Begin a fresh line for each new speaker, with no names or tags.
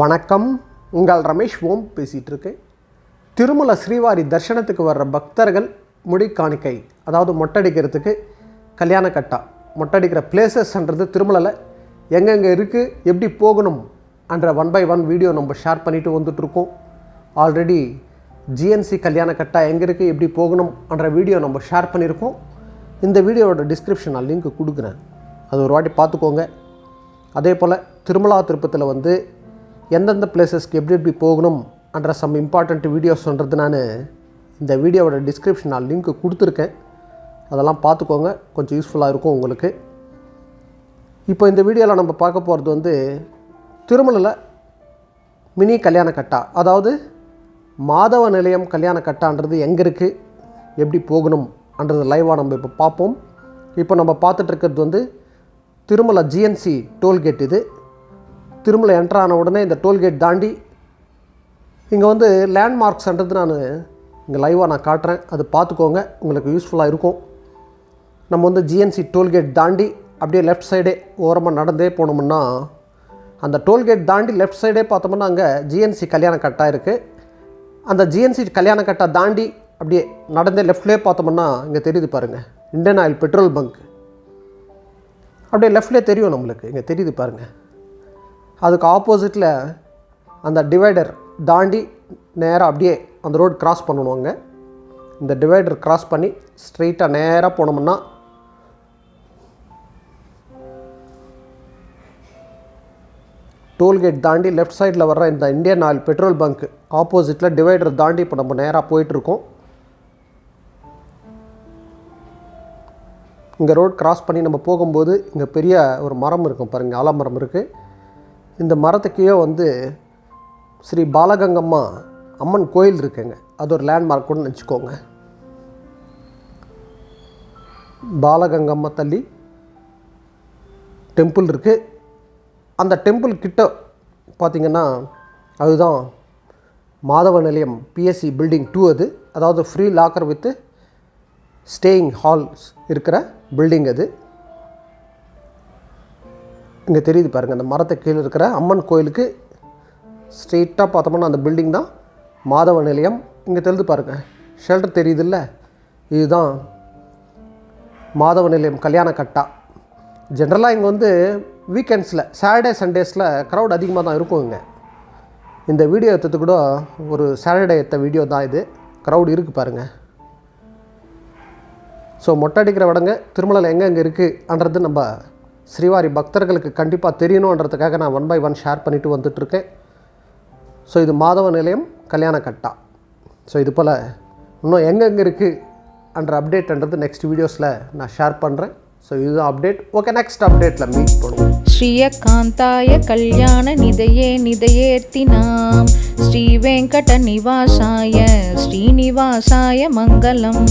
வணக்கம். உங்கள் ரமேஷ் ஓம் பேசிகிட்டு இருக்கேன் திருமல ஸ்ரீவாரி தர்ஷனத்துக்கு வர்ற பக்தர்கள் முடி காணிக்கை அதாவது மொட்டடிக்கிறதுக்கு கல்யாண கட்டா மொட்டடிக்கிற பிளேசஸ்ன்றது திருமலையில் எங்கெங்கே இருக்குது எப்படி போகணும் என்ற ஒன் பை ஒன் வீடியோ நம்ம ஷேர் பண்ணிட்டு வந்துட்ருக்கோம் ஆல்ரெடி ஜிஎன்சி கல்யாண கட்டா எங்கே இருக்குது எப்படி போகணும் என்ற வீடியோ நம்ம ஷேர் பண்ணியிருக்கோம். இந்த வீடியோவோட டிஸ்கிரிப்ஷன் நான் லிங்க் கொடுக்குறேன். அது ஒரு வாட்டி பார்த்துக்கோங்க. அதே போல் திருமலா திருப்பத்தில் வந்து எந்தெந்த பிளேசஸ்க்கு எப்படி எப்படி போகணும் என்ற சம் இம்பார்ட்டண்ட் வீடியோஸ் சொல்கிறது நான் இந்த வீடியோவோட டிஸ்கிரிப்ஷன் நான் லிங்க் கொடுத்துருக்கேன். அதெல்லாம் பார்த்துக்கோங்க. கொஞ்சம் யூஸ்ஃபுல்லாக இருக்கும் உங்களுக்கு. இப்போ இந்த வீடியோவில் நம்ம பார்க்க போகிறது வந்து திருமலையில் மினி கல்யாண கட்டா. அதாவது மாதவ நிலையம் கல்யாண கட்டான்றது எங்கே இருக்குது எப்படி போகணும்ன்றது லைவாக நம்ம இப்போ பார்ப்போம். இப்போ நம்ம பார்த்துட்டு இருக்கிறது வந்து திருமலை ஜிஎன்சி டோல்கேட் இது. திருமலை என்ட்ரு ஆன உடனே இந்த டோல்கேட் தாண்டி இங்கே வந்து லேண்ட்மார்க்ஸ்ன்றது நான் இங்கே லைவாக நான் காட்டுறேன். அது பார்த்துக்கோங்க. உங்களுக்கு யூஸ்ஃபுல்லாக இருக்கும். நம்ம வந்து ஜிஎன்சி டோல்கேட் தாண்டி அப்படியே லெஃப்ட் சைடே ஓரமாக நடந்தே போனோம்னா அந்த டோல்கேட் தாண்டி லெஃப்ட் சைடே பார்த்தோம்னா அங்கே ஜிஎன்சி கல்யாண கட்டாக இருக்குது அந்த ஜிஎன்சி கல்யாண கட்டை தாண்டி அப்படியே நடந்தே லெஃப்ட்லேயே பார்த்தோம்னா இங்கே தெரியுது பாருங்கள் இந்தியன் ஆயில் பெட்ரோல் பங்க் அப்படியே லெஃப்ட்லேயே தெரியும் நம்மளுக்கு. இங்கே தெரியுது பாருங்கள் அதுக்கு ஆப்போசிட்டில் அந்த டிவைடர் தாண்டி நேராக அப்படியே அந்த ரோடு கிராஸ் பண்ணணுவாங்க இந்த டிவைடர் கிராஸ் பண்ணி ஸ்ட்ரெயிட்டாக நேராக போனோம்னா டோல்கேட் தாண்டி லெஃப்ட் சைடில் வர்ற இந்த இந்தியன் ஆயில் பெட்ரோல் பங்க் ஆப்போசிட்டில் டிவைடர் தாண்டி இப்போ நம்ம நேராக போயிட்டுருக்கோம். இங்கே ரோட் கிராஸ் பண்ணி நம்ம போகும்போது இங்கே பெரிய ஒரு மரம் இருக்கும் பாருங்கள் ஆலமரம் இருக்குது இந்த மரத்துக்கே வந்து ஸ்ரீ பாலகங்கம்மா அம்மன் கோயில் இருக்குங்க. அது ஒரு லேண்ட்மார்க் கூட நினச்சிக்கோங்க. பாலகங்கம்மா தள்ளி டெம்பிள் இருக்குது அந்த டெம்பிள் கிட்ட பார்த்திங்கன்னா அதுதான் மாதவ நிலையம் பிஎஸ்சி பில்டிங் டூ அது. அதாவது free locker with staying halls இருக்கிற பில்டிங் அது. இங்கே தெரியுது பாருங்கள் அந்த மரத்தை கீழே இருக்கிற அம்மன் கோயிலுக்கு ஸ்ட்ரெயிட்டாக பார்த்தோம்னா அந்த பில்டிங் தான் மாதவ நிலையம். இங்கே தெரிஞ்சு பாருங்கள் ஷெல்டர் தெரியுதுல்ல? இதுதான் மாதவ நிலையம் கல்யாண கட்டா. ஜென்ரலாக இங்கே வந்து வீக்கெண்ட்ஸில் சாட்டர்டே சண்டேஸில் க்ரௌட் அதிகமாக தான் இருக்கும் இங்கே. இந்த வீடியோ எடுத்தது கூட ஒரு சாட்டர்டே எடுத்த வீடியோ தான் இது. க்ரௌட் இருக்குது பாருங்கள் ஸோ மொட்டை அடிக்கிற வடங்க திருமலையில் எங்கே எங்கே இருக்குன்றது நம்ம ஸ்ரீவாரி பக்தர்களுக்கு கண்டிப்பாக தெரியணுன்றதுக்காக நான் ஒன் பை ஒன் ஷேர் பண்ணிட்டு வந்துட்டுருக்கேன். ஸோ இது மாதவ நிலையம் கல்யாண கட்டா ஸோ இது போல் இன்னும் எங்கெங்கே இருக்குது அன்ற அப்டேட்ன்றது நெக்ஸ்ட் வீடியோஸில் நான் ஷேர் பண்ணுறேன் ஸோ இதுதான் அப்டேட் ஓகே நெக்ஸ்ட் அப்டேட்டில் மீட் பண்ணுவோம்.
ஸ்ரீயகாந்தாய கல்யாண நிதையே நிதையேர்த்தி நாம் ஸ்ரீ வெங்கட நிவாசாய ஸ்ரீநிவாசாய மங்களம்.